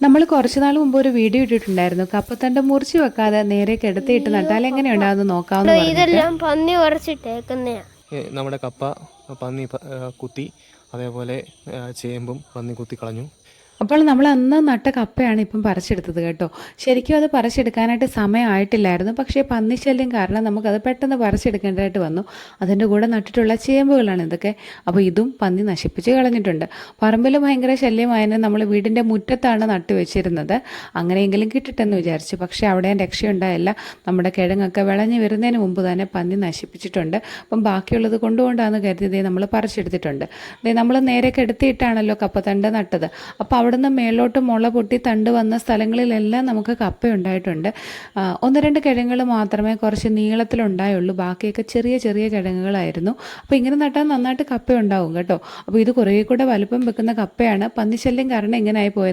നമ്മൾ കുറച്ച് നാൾ മുമ്പ് ഒരു വീഡിയോ ഇട്ടിട്ടുണ്ടായിരുന്നു. കപ്പത്തണ്ട് മുറിച്ച് വെക്കാതെ നേരെ കിടത്തിയിട്ട് നട്ടാൽ എങ്ങനെയുണ്ടാവുന്ന നോക്കാവുന്ന ഇതെല്ലാം പന്നി നമ്മുടെ കപ്പ പന്നി കുത്തി അതേപോലെ ചേമ്പും പന്നി കുത്തി കളഞ്ഞു. അപ്പോൾ നമ്മൾ അന്ന് നട്ട കപ്പയാണ് ഇപ്പം പറിച്ചെടുത്തത് കേട്ടോ. ശരിക്കും അത് പറിച്ചെടുക്കാനായിട്ട് സമയമായിട്ടില്ലായിരുന്നു. പക്ഷേ പന്നിശല്യം കാരണം നമുക്കത് പെട്ടെന്ന് പറിച്ചെടുക്കേണ്ടതായിട്ട് വന്നു. അതിന്റെ കൂടെ നട്ടിട്ടുള്ള ചേമ്പുകളാണ് ഇതൊക്കെ. അപ്പോൾ ഇതും പന്നി നശിപ്പിച്ച് കളഞ്ഞിട്ടുണ്ട്. പറമ്പിൽ ഭയങ്കര ശല്യമായതിന് നമ്മൾ വീടിന്റെ മുറ്റത്താണ് നട്ടു വെച്ചിരുന്നത്. അങ്ങനെയെങ്കിലും കിട്ടിട്ടെന്ന് വിചാരിച്ചു. പക്ഷേ അവിടെ രക്ഷയുണ്ടായില്ല. നമ്മുടെ കിഴങ്ങൊക്കെ വിളഞ്ഞ് വരുന്നതിന് മുമ്പ് തന്നെ പന്നി നശിപ്പിച്ചിട്ടുണ്ട്. അപ്പം ബാക്കിയുള്ളത് കൊണ്ടുകൊണ്ടാന്ന് കരുതി നമ്മൾ പറിച്ചെടുത്തിട്ടുണ്ട്. നമ്മൾ നേരെ കെടുത്തിയിട്ടാണല്ലോ കപ്പത്തണ്ട് നട്ടത്. അപ്പോൾ അവിടുന്ന് മേലോട്ട് മുള പൊട്ടി തണ്ട് വന്ന സ്ഥലങ്ങളിലെല്ലാം നമുക്ക് കപ്പ ഉണ്ടായിട്ടുണ്ട്. ഒന്ന് രണ്ട് കിഴങ്ങുകൾ മാത്രമേ കുറച്ച് നീളത്തിലുണ്ടായുള്ളൂ. ബാക്കിയൊക്കെ ചെറിയ ചെറിയ കിഴങ്ങുകളായിരുന്നു. അപ്പോൾ ഇങ്ങനെ നട്ടാൽ നന്നായിട്ട് കപ്പ ഉണ്ടാവും കേട്ടോ. അപ്പോൾ ഇത് കുറേ കൂടെ വലുപ്പം വെക്കുന്ന കപ്പയാണ്. പന്നിശല്യം കാരണം ഇങ്ങനെ ആയി പോയത്